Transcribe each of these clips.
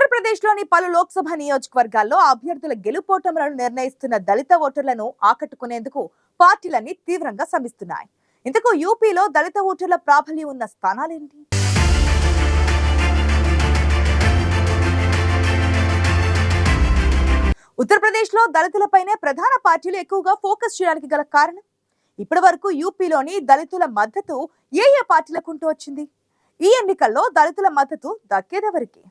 ఉత్తరప్రదేశ్లోని పలు లోక్సభ నియోజకవర్గాల్లో అభ్యర్థుల గెలుపోటములను నిర్ణయిస్తున్న దళిత ఓటర్లను ఆకట్టుకునేందుకు పార్టీలన్నీ తీవ్రంగా శ్రమిస్తున్నాయి. ఇంతకు యూపీలో దళిత ఓటర్ల ప్రాబల్యం ఉన్న స్థానాలేంటి? ఉత్తరప్రదేశ్లో దళితులపైనే ప్రధాన పార్టీలు ఎక్కువగా ఫోకస్ చేయడానికి గల కారణం? ఇప్పటి వరకు యూపీలోని దళితుల మద్దతు ఏ ఏ పార్టీలకుంటూ వచ్చింది? ఈ ఎన్నికల్లో దళితుల మద్దతు దక్కేదెవరికి?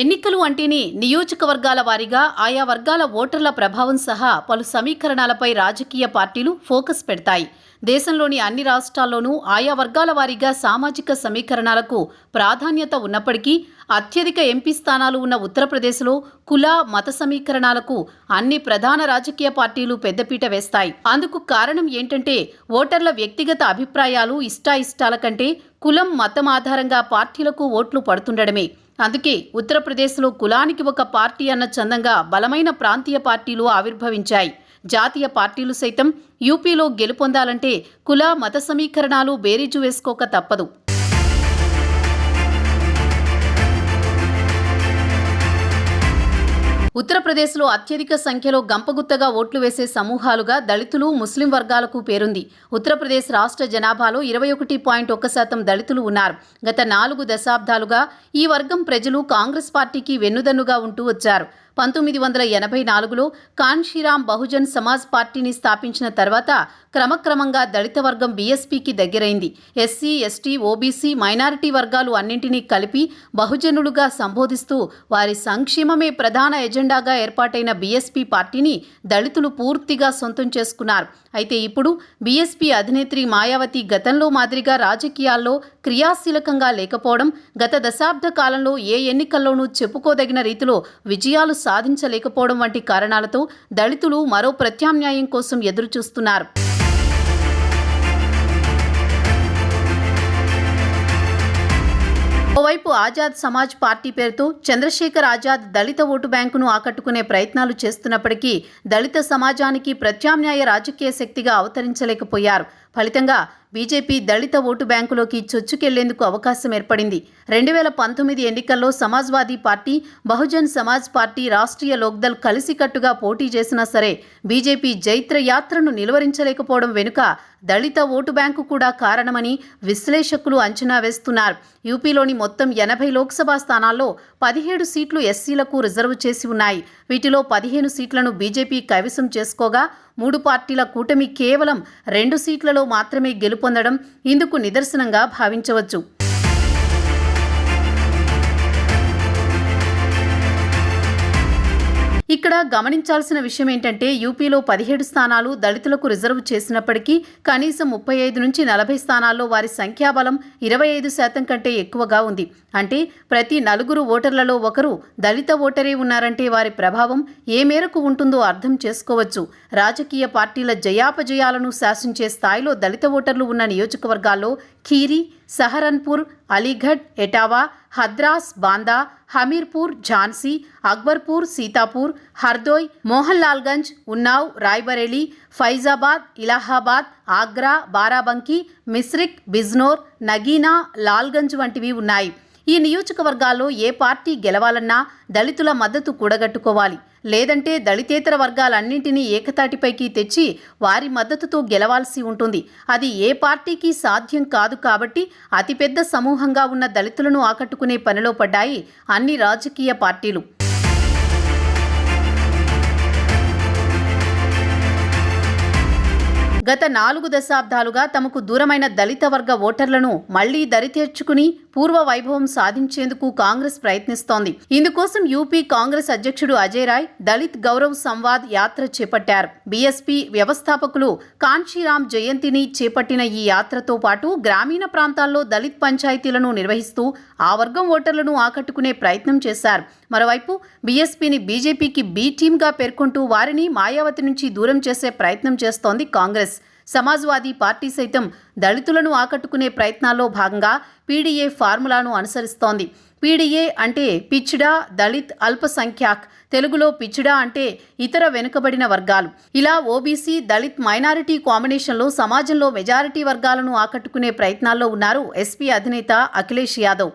ఎన్నికలు అంటేనే నియోజకవర్గాల వారీగా ఆయా వర్గాల ఓటర్ల ప్రభావం సహా పలు సమీకరణాలపై రాజకీయ పార్టీలు ఫోకస్ పెడతాయి. దేశంలోని అన్ని రాష్ట్రాల్లోనూ ఆయా వర్గాల వారీగా సామాజిక సమీకరణాలకు ప్రాధాన్యత ఉన్నప్పటికీ అత్యధిక ఎంపీ స్థానాలు ఉన్న ఉత్తరప్రదేశ్లో కుల మత సమీకరణాలకు అన్ని ప్రధాన రాజకీయ పార్టీలు పెద్దపీట వేస్తాయి. అందుకు కారణం ఏంటంటే ఓటర్ల వ్యక్తిగత అభిప్రాయాలు ఇష్టాయిష్టాల కంటే కులం మతం ఆధారంగా పార్టీలకు ఓట్లు పడుతుండడమే. అందుకే ఉత్తరప్రదేశ్లో కులానికి ఒక పార్టీ అన్న చందంగా బలమైన ప్రాంతీయ పార్టీలు ఆవిర్భవించాయి. జాతీయ పార్టీలు సైతం యూపీలో గెలుపొందాలంటే కుల మత సమీకరణాలు బేరీజు వేసుకోక తప్పదు. ఉత్తరప్రదేశ్లో అత్యధిక సంఖ్యలో గంపగుత్తగా ఓట్లు వేసే సమూహాలుగా దళితులు ముస్లిం వర్గాలకు పేరుంది. ఉత్తరప్రదేశ్ రాష్ట్ర జనాభాలో ఇరవై ఒకటి పాయింట్ ఒక్క శాతం దళితులు ఉన్నారు. గత నాలుగు దశాబ్దాలుగా ఈ వర్గం ప్రజలు కాంగ్రెస్ పార్టీకి వెన్నుదన్నుగా ఉంటూ వచ్చారు. పంతొమ్మిది వందల ఎనభై నాలుగులో కాన్షీరామ్ బహుజన్ సమాజ్ పార్టీని స్థాపించిన తర్వాత క్రమక్రమంగా దళిత వర్గం బీఎస్పీకి దగ్గరైంది. ఎస్సీ ఎస్టీ ఓబీసీ మైనారిటీ వర్గాలు అన్నింటినీ కలిపి బహుజనులుగా సంబోధిస్తూ వారి సంక్షేమమే ప్రధాన ఎజెండాగా ఏర్పాటైన బీఎస్పీ పార్టీని దళితులు పూర్తిగా సొంతం చేసుకున్నారు. అయితే ఇప్పుడు బీఎస్పీ అధినేత్రి మాయావతి గతంలో మాదిరిగా రాజకీయాల్లో క్రియాశీలకంగా లేకపోవడం గత దశాబ్ద కాలంలో ఏ ఎన్నికల్లోనూ చెప్పుకోదగిన రీతిలో విజయాలు సాధించలేకపోవడం వంటి కారణాలతో దళితులు మరో ప్రత్యామ్నాయం కోసం ఎదురుచూస్తున్నారు. ఓవైపు ఆజాద్ సమాజ్ పార్టీ పేరుతో చంద్రశేఖర్ ఆజాద్ దళిత ఓటు బ్యాంకును ఆకట్టుకునే ప్రయత్నాలు చేస్తున్నప్పటికీ దళిత సమాజానికి ప్రత్యామ్నాయ రాజకీయ శక్తిగా అవతరించలేకపోయారు. ఫలితంగా బీజేపీ దళిత ఓటు బ్యాంకులోకి చొచ్చుకెళ్ళేందుకు అవకాశం ఏర్పడింది. రెండు వేల పంతొమ్మిది ఎన్నికల్లో సమాజ్వాదీ పార్టీ బహుజన్ సమాజ్ పార్టీ రాష్ట్రీయ లోక్దల్ కలిసికట్టుగా పోటీ చేసినా సరే బీజేపీ జైత్ర యాత్రను నిలువరించలేకపోవడం వెనుక దళిత ఓటు బ్యాంకు కూడా కారణమని విశ్లేషకులు అంచనా వేస్తున్నారు. యూపీలోని మొత్తం ఎనభై లోక్సభ స్థానాల్లో పదిహేడు సీట్లు ఎస్సీలకు రిజర్వ్ చేసి ఉన్నాయి. వీటిలో పదిహేను సీట్లను బీజేపీ కైవసం చేసుకోగా మూడు పార్టీల కూటమి కేవలం రెండు సీట్లలో మాత్రమే గెలుపొందడం ఇందుకు నిదర్శనంగా భావించవచ్చు. ఇక్కడ గమనించాల్సిన విషయం ఏంటంటే యూపీలో పదిహేడు స్థానాలు దళితులకు రిజర్వ్ చేసినప్పటికీ కనీసం ముప్పై ఐదు నుంచి నలభై స్థానాల్లో వారి సంఖ్యాబలం ఇరవై ఐదు శాతం కంటే ఎక్కువగా ఉంది. అంటే ప్రతి నలుగురు ఓటర్లలో ఒకరు దళిత ఓటరే ఉన్నారంటే వారి ప్రభావం ఏ మేరకు ఉంటుందో అర్థం చేసుకోవచ్చు. రాజకీయ పార్టీల జయాపజయాలను శాసించే స్థాయిలో దళిత ఓటర్లు ఉన్న నియోజకవర్గాల్లో ఖీరి సహరన్పూర్ అలీఘడ్ ఎటావా హద్రాస్ బాందా హమీర్పూర్ ఝాన్సీ అక్బర్పూర్ సీతాపూర్ హర్దోయ్ మోహన్లాల్గంజ్ ఉన్నావ్ రాయ్బరేలీ ఫైజాబాద్ ఇలాహాబాద్ ఆగ్రా బారాబంకీ మిస్రిక్ బిజ్నోర్ నగీనా లాల్గంజ్ వంటివి ఉన్నాయి. ఈ నియోజకవర్గాల్లో ఏ పార్టీ గెలవాలన్నా దళితుల మద్దతు కూడగట్టుకోవాలి. లేదంటే దళితేతర వర్గాలన్నింటినీ ఏకతాటిపైకి తెచ్చి వారి మద్దతుతో గెలవాల్సి ఉంటుంది. అది ఏ పార్టీకి సాధ్యం కాదు కాబట్టి అతిపెద్ద సమూహంగా ఉన్న దళితులను ఆకట్టుకునే పనిలో పడ్డాయి అన్ని రాజకీయ పార్టీలు. గత నాలుగు దశాబ్దాలుగా తమకు దూరమైన దళిత వర్గ ఓటర్లను మళ్ళీ దరితేర్చుకుని పూర్వ వైభవం సాధించేందుకు కాంగ్రెస్ ప్రయత్నిస్తోంది. ఇందుకోసం యూపీ కాంగ్రెస్ అధ్యక్షుడు అజయ్ రాయ్ దళిత్ గౌరవ్ సంవాద్ యాత్ర చేపట్టారు. బీఎస్పీ వ్యవస్థాపకులు కాంచీరామ్ జయంతిని చేపట్టిన ఈ యాత్రతో పాటు గ్రామీణ ప్రాంతాల్లో దళిత్ పంచాయతీలను నిర్వహిస్తూ ఆ వర్గం ఓటర్లను ఆకట్టుకునే ప్రయత్నం చేశారు. మరోవైపు బీఎస్పీని బీజేపీకి బీ టీమ్గా పేర్కొంటూ వారిని మాయావతి నుంచి దూరం చేసే ప్రయత్నం చేస్తోంది కాంగ్రెస్. సమాజ్వాదీ పార్టీ సైతం దళితులను ఆకట్టుకునే ప్రయత్నాల్లో భాగంగా పీడీఏ ఫార్ములాను అనుసరిస్తోంది. పీడీఏ అంటే పిచ్చిడా దళిత్ అల్పసంఖ్యాక్. తెలుగులో పిచ్చిడా అంటే ఇతర వెనుకబడిన వర్గాలు. ఇలా ఓబీసీ దళిత్ మైనారిటీ కాంబినేషన్లో సమాజంలో మెజారిటీ వర్గాలను ఆకట్టుకునే ప్రయత్నాల్లో ఉన్నారు ఎస్పీ అధినేత అఖిలేష్ యాదవ్.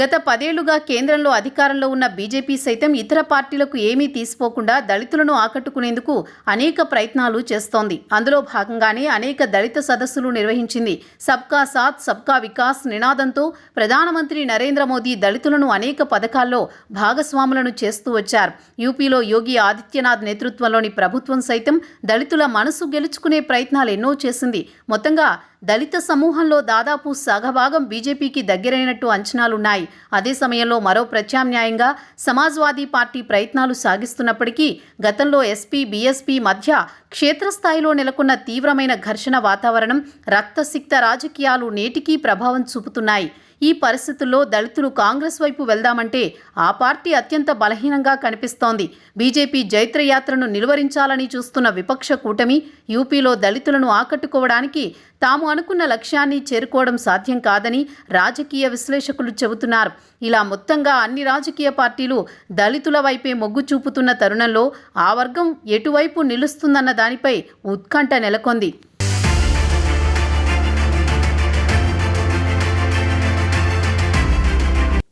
గత పదేళ్ళుగా కేంద్రంలో అధికారంలో ఉన్న బీజేపీ సైతం ఇతర పార్టీలకు ఏమీ తీసిపోకుండా దళితులను ఆకట్టుకునేందుకు అనేక ప్రయత్నాలు చేస్తోంది. అందులో భాగంగానే అనేక దళిత సదస్సులు నిర్వహించింది. సబ్కా సాత్ సబ్కా వికాస్ నినాదంతో ప్రధానమంత్రి నరేంద్ర మోదీ దళితులను అనేక పథకాల్లో భాగస్వాములను చేస్తూ వచ్చారు. యూపీలో యోగి ఆదిత్యనాథ్ నేతృత్వంలోని ప్రభుత్వం సైతం దళితుల మనసు గెలుచుకునే ప్రయత్నాలు ఎన్నో చేసింది. మొత్తంగా దళిత సమూహంలో దాదాపు సగభాగం బీజేపీకి దగ్గరైనట్టు అంచనాలున్నాయి. అదే సమయంలో మరో ప్రత్యామ్నాయంగా సమాజ్వాదీ పార్టీ ప్రయత్నాలు సాగిస్తున్నప్పటికీ గతంలో ఎస్పీ బీఎస్పీ మధ్య క్షేత్రస్థాయిలో నెలకొన్న తీవ్రమైన ఘర్షణ వాతావరణం రక్తసిక్త రాజకీయాలు నేటికీ ప్రభావం చూపుతున్నాయి. ఈ పరిస్థితుల్లో దళితులు కాంగ్రెస్ వైపు వెళ్దామంటే ఆ పార్టీ అత్యంత బలహీనంగా కనిపిస్తోంది. బీజేపీ జైత్రయాత్రను నిలువరించాలని చూస్తున్న విపక్ష కూటమి యూపీలో దళితులను ఆకట్టుకోవడానికి తాము అనుకున్న లక్ష్యాన్ని చేరుకోవడం సాధ్యం కాదని రాజకీయ విశ్లేషకులు చెబుతున్నారు. ఇలా మొత్తంగా అన్ని రాజకీయ పార్టీలు దళితుల వైపే మొగ్గు చూపుతున్న తరుణంలో ఆ వర్గం ఎటువైపు నిలుస్తుందన్న దానిపై ఉత్కంఠ నెలకొంది.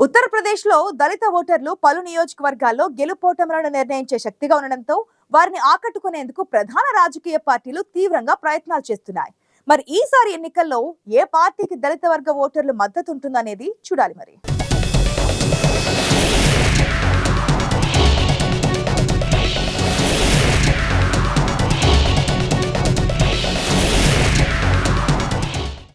ఉత్తరప్రదేశ్లో దళిత ఓటర్లు పలు నియోజకవర్గాల్లో గెలుపోటములను నిర్ణయించే శక్తిగా ఉండడంతో వారిని ఆకట్టుకునేందుకు ప్రధాన రాజకీయ పార్టీలు తీవ్రంగా ప్రయత్నాలు చేస్తున్నాయి. మరి ఈసారి ఎన్నికల్లో ఏ పార్టీకి దళిత వర్గ ఓటర్లు మద్దతు ఉంటుందనేది చూడాలి మరి.